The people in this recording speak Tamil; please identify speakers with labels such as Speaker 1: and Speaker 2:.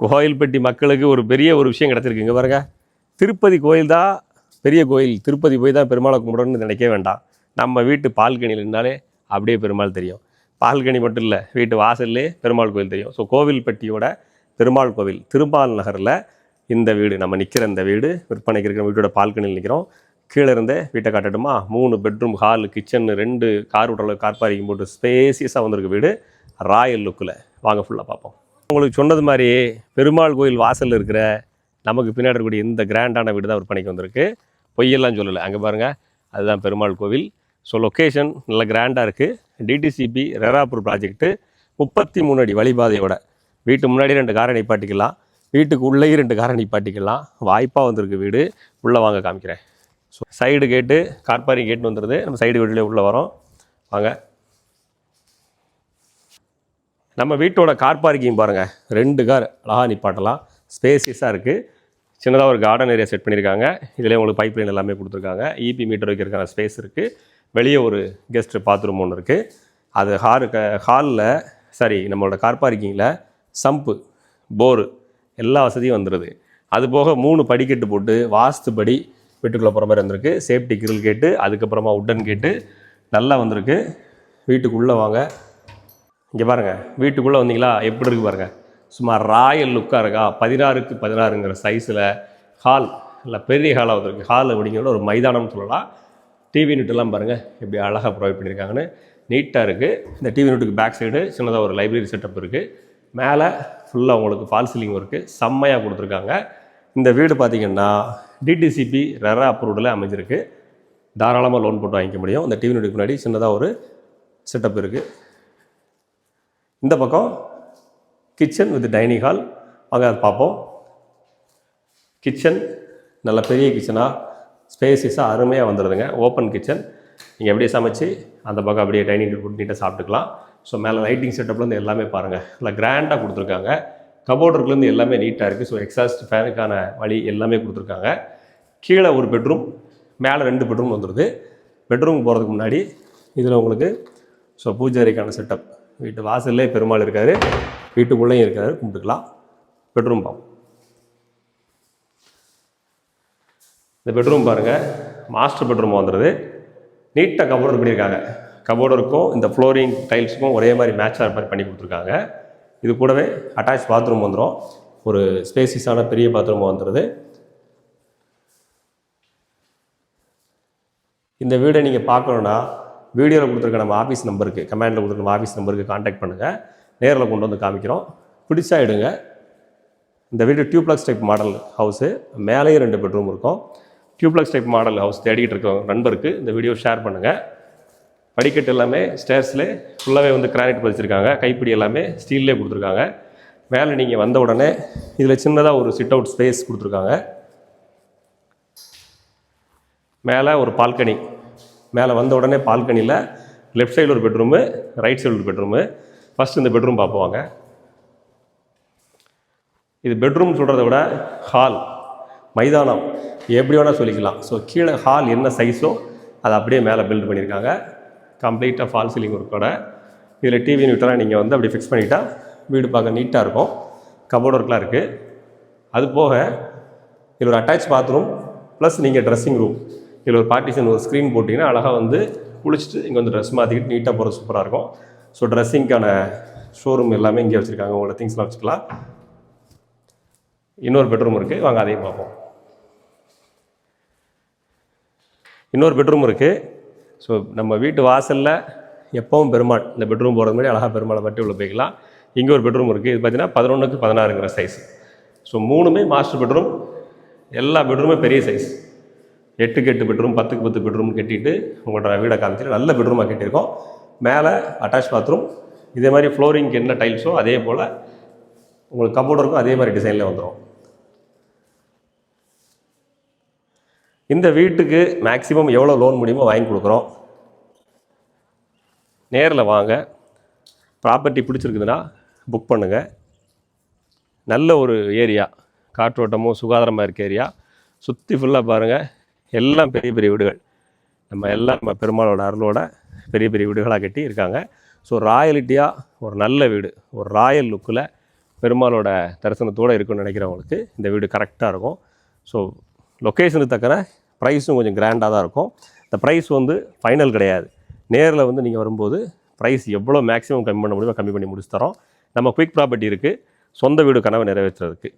Speaker 1: கோயில்பட்டி மக்களுக்கு ஒரு பெரிய ஒரு விஷயம் கிடச்சிருக்கு. இங்கே பாருங்க. திருப்பதி கோயில் தான் பெரிய கோயில். திருப்பதி போய் தான் பெருமாளை கும்பிடணும்னு நினைக்க வேண்டாம். நம்ம வீட்டு பால்கனியில் இருந்தாலே அப்படியே பெருமாள் தெரியும். பால்கனி மட்டும் இல்லை வீட்டு வாசல்லே பெருமாள் கோயில் தெரியும். ஸோ கோவில்பட்டியோட பெருமாள் கோவில். திருமால் நகரில் இந்த வீடு நம்ம நிற்கிற இந்த வீடு விற்பனைக்கு இருக்கிற வீட்டோட பால்கனியில் நிற்கிறோம் கீழே இருந்தே வீட்டை காட்டட்டுமா? மூணு பெட்ரூம் ஹால் கிச்சன் ரெண்டு கார் விட்ற கார் பார்க்கிங் போட்டு ஸ்பேசியஸாக வந்திருக்கு வீடு. ராயல் லுக்கில் வாங்க ஃபுல்லாக பார்ப்போம். உங்களுக்கு சொன்னது மாதிரி பெருமாள் கோயில் வாசலில் இருக்கிற நமக்கு பின்னாடி இருக்கக்கூடிய இந்த கிராண்டான வீடு தான் விற்பனைக்கு வந்திருக்கு. பொய்யெல்லாம் சொல்லலை. அங்கே பாருங்கள் அதுதான் பெருமாள் கோவில். ஸோ லொக்கேஷன் நல்ல கிராண்டாக இருக்குது டிடிசிபி ரெராப்பூர் ப்ராஜெக்ட்டு முப்பத்தி மூணு அடி வழிபாதையோட. வீட்டு முன்னாடி ரெண்டு காரை நிப்பாட்டிக்கலாம். வீட்டுக்கு உள்ளேயும் ரெண்டு காரை நிப்பாட்டிக்கலாம். வாய்ப்பாக வந்திருக்கு வீடு. உள்ளே வாங்க காமிக்கிறேன். So side gate car parking gate வந்துடுது நம்ம சைடு வீட்டிலே உள்ளே வரோம். வாங்க. நம்ம வீட்டோட கார் பார்க்கிங் பாருங்கள் ரெண்டு கார் அழகாக நிப்பாட்டலாம். ஸ்பேசியஸாக இருக்குது சின்னதாக ஒரு கார்டன் ஏரியா செட் பண்ணியிருக்காங்க. இதில் உங்களுக்கு பைப் லைன் எல்லாமே கொடுத்துருக்காங்க. இபி மீட்டர் வைக்கிறதுக்கான ஸ்பேஸ் இருக்குது வெளியே ஒரு கெஸ்ட் பாத்ரூம் ஒன்று இருக்குது அது ஹாரு க ஹாலில் சாரி நம்மளோட கார் பார்க்கிங்கில் சம்பு போரு எல்லா வசதியும் வந்துடுது அது போக மூணு படிக்கட்டு போட்டு வாஸ்துபடி வீட்டுக்குள்ளே போகிற மாதிரி வந்திருக்கு. சேஃப்டி கிரில் கேட்டு அதுக்கப்புறமா உட்டன் கேட்டு நல்லா வந்திருக்கு. வீட்டுக்குள்ளே வாங்க. இங்கே பாருங்கள் வீட்டுக்குள்ளே வந்தீங்களா? எப்படி இருக்கு பாருங்கள் சும்மா ராயல் லுக்காக இருக்கா? பதினாறுக்கு பதினாறுங்கிற சைஸில் ஹால் இல்லை பெரிய ஹாலாக இருக்குது ஹால் அப்படிங்கிறத ஒரு மைதானம்னு சொல்லலாம். டிவி நெட்டெல்லாம் பாருங்கள் எப்படி அழகாக ப்ரொவைட் பண்ணியிருக்காங்கன்னு. நீட்டாக இருக்குது இந்த டிவி நெட்டுக்கு பேக் சைடு சின்னதாக ஒரு லைப்ரரி செட்டப் இருக்குது மேலே ஃபுல்லாக உங்களுக்கு ஃபால் சீலிங் ஒர்க்கு செம்மையாக கொடுத்துருக்காங்க. இந்த வீடு பார்த்தீங்கன்னா டிடிசிபி ரெரா அப்ரூவ்டில் அமைஞ்சிருக்கு. தாராளமாக லோன் போட்டு வாங்கிக்க முடியும். இந்த டிவி நெட்டுக்கு முன்னாடி சின்னதாக ஒரு செட்டப் இருக்குது இந்த பக்கம் கிச்சன் வித் டைனிங் ஹால் வாங்க அதை பார்ப்போம். கிச்சன் நல்ல பெரிய கிச்சனாக ஸ்பேசிஸாக அருமையாக வந்துடுதுங்க ஓப்பன் கிச்சன் நீங்கள் அப்படியே சமைச்சு அந்த பக்கம் அப்படியே டைனிங் டேபிள் போட்டு நீட்டாக சாப்பிட்டுக்கலாம். ஸோ மேலே லைட்டிங் செட்டப்லேருந்து எல்லாமே பாருங்கள் நல்லா கிராண்டாக கொடுத்துருக்காங்க. கபோர்டருக்குலேருந்து எல்லாமே நீட்டாக இருக்குது ஸோ எக்ஸாஸ்ட் ஃபேனுக்கான வழி எல்லாமே கொடுத்துருக்காங்க. கீழே ஒரு பெட்ரூம் மேலே ரெண்டு பெட்ரூம் வந்துடுது பெட்ரூம் போகிறதுக்கு முன்னாடி இதில் உங்களுக்கு ஸோ பூஜை அறைக்கான செட்டப் வீட்டு வாசல்லே பெருமாள் இருக்காரு. வீட்டுக்குள்ளேயும் இருக்காரு. கும்பிட்டுக்கலாம். பெட்ரூம் பார்ப்போம் இந்த பெட்ரூம் பாருங்கள் மாஸ்டர் பெட்ரூம் வந்துடுது நீட்டாக கபோர்டு பண்ணியிருக்காங்க. கபோர்டருக்கும் இந்த ஃப்ளோரிங் டைல்ஸுக்கும் ஒரே மாதிரி மேட்சாக மாதிரி பண்ணி கொடுத்துருக்காங்க. இது கூடவே அட்டாச் பாத்ரூம் வந்துடும் ஒரு ஸ்பேசிஸான பெரிய பாத்ரூம் வந்துடுது இந்த வீடை நீங்கள் பார்க்கணுன்னா வீடியோவில் கொடுத்துருக்க நம்ம ஆஃபீஸ் நம்பருக்கு கமெண்டில் கொடுத்துருக்க நம்ம ஆஃபீஸ் நம்பருக்கு காண்டாக்ட் பண்ணுங்கள் நேரில் கொண்டு வந்து காமிக்கிறோம். பிடிச்சா எடுங்க. இந்த வீடு டியூப்ளக்ஸ் டைப் மாடல் ஹவுஸு மேலேயும் ரெண்டு பெட்ரூம் இருக்கும். டியூப்ளக்ஸ் டைப் மாடல் ஹவுஸ் தேடிக்கிட்டு இருக்க நண்பருக்கு இந்த வீடியோ ஷேர் பண்ணுங்கள் படிக்கட்டு எல்லாமே ஸ்டேர்ஸில் ஃபுல்லாகவே வந்து கிரானைட் பதிச்சிருக்காங்க. கைப்பிடி எல்லாமே ஸ்டீல்லே கொடுத்துருக்காங்க. மேலே நீங்கள் வந்த உடனே இதில் சின்னதாக ஒரு சிட் அவுட் ஸ்பேஸ் கொடுத்துருக்காங்க. மேலே ஒரு பால்கனி மேலே வந்த உடனே பால்கனியில் லெஃப்ட் சைடில் ஒரு பெட்ரூமு ரைட் சைடு ஒரு பெட்ரூமு ஃபஸ்ட் இந்த பெட்ரூம் பார்ப்போங்க இது பெட்ரூம் சொல்கிறத விட ஹால் மைதானம். எப்படி வேணால் சொல்லிக்கலாம். ஸோ கீழே ஹால் என்ன சைஸோ அதை அப்படியே மேலே பில்ட் பண்ணியிருக்காங்க. கம்ப்ளீட்டாக ஃபால் சீலிங் ஒர்க்கோட இதில் டிவி யூனிட்டெல்லாம் நீங்கள் வந்து அப்படி ஃபிக்ஸ் பண்ணிட்டா வீடு பார்க்க நீட்டாக இருக்கும். கபோர்ட் ஒர்க்லாம் இருக்குது அது போக இதில் ஒரு அட்டாச் பாத்ரூம் ப்ளஸ் நீங்கள் ட்ரெஸ்ஸிங் ரூம் இதில் ஒரு பார்ட்டிஷன் ஒரு ஸ்க்ரீன் போட்டிங்கன்னா அழகாக வந்து குளிச்சுட்டு இங்கே வந்து ட்ரெஸ் மாற்றிக்கிட்டு நீட்டாக போகிற சூப்பராக இருக்கும். ஸோ ட்ரெஸ்ஸிங்க்கான ஷோரூம் எல்லாமே இங்கே வச்சுருக்காங்க. உங்களோட திங்ஸ்லாம் வச்சுக்கலாம். இன்னொரு பெட்ரூம் இருக்குது வாங்க அதையும் பார்ப்போம். இன்னொரு பெட்ரூம் இருக்குது ஸோ நம்ம வீட்டு வாசலில் எப்பவும் பெருமாள் இந்த பெட்ரூம் போகிறது மாதிரி அழகாக பெருமாளை பற்றி உள்ள போய்க்கலாம். இங்கே ஒரு பெட்ரூம் இருக்குது இது பார்த்தீங்கன்னா பதினொன்றுக்கு பதினாறுங்கிற சைஸ் ஸோ மூணுமே மாஸ்டர் பெட்ரூம் எல்லா பெட்ரூமே பெரிய சைஸ் எட்டுக்கு எட்டு பெட்ரூம் பத்துக்கு பத்து பெட்ரூம் கட்டிட்டு உங்களோட வீடை காமிச்சிட்டு நல்ல பெட்ரூமாக கட்டியிருக்கோம். மேலே அட்டாச் பாத்ரூம் இதே மாதிரி ஃப்ளோரிங்க்கு என்ன டைல்ஸோ அதே போல் உங்களுக்கு கபோர்டு இருக்கும் அதே மாதிரி டிசைனில் வந்துடும் இந்த வீட்டுக்கு மேக்ஸிமம் எவ்வளோ லோன் முடியுமோ வாங்கி கொடுக்குறோம். நேரில் வாங்க. ப்ராப்பர்ட்டி பிடிச்சிருக்குதுன்னா புக் பண்ணுங்கள் நல்ல ஒரு ஏரியா காற்றோட்டமும் சுகாதாரமாக இருக்க ஏரியா சுற்றி ஃபுல்லாக பாருங்கள் எல்லாம் பெரிய பெரிய வீடுகள். நம்ம எல்லாம் நம்ம பெருமாளோட அருளோட பெரிய பெரிய வீடுகளாக கட்டி இருக்காங்க. ஸோ ராயலிட்டியாக ஒரு நல்ல வீடு. ஒரு ராயல் லுக்கில் பெருமாளோட தரிசனத்தோடு இருக்குன்னு நினைக்கிறவங்களுக்கு இந்த வீடு கரெக்டாக இருக்கும். ஸோ லொக்கேஷனுக்கு தக்கன ப்ரைஸும் கொஞ்சம் கிராண்டாக தான் இருக்கும். இந்த ப்ரைஸ் வந்து ஃபைனல் கிடையாது. நேரில் வந்து நீங்கள் வரும்போது ப்ரைஸ் எவ்வளோ மேக்ஸிமம் கம்மி பண்ண முடியுமோ கம்மி பண்ணி முடிச்சு தரோம். நம்ம குயிக் ப்ராப்பர்ட்டி இருக்குது சொந்த வீடு கனவை நிறைவேற்றுறதுக்கு.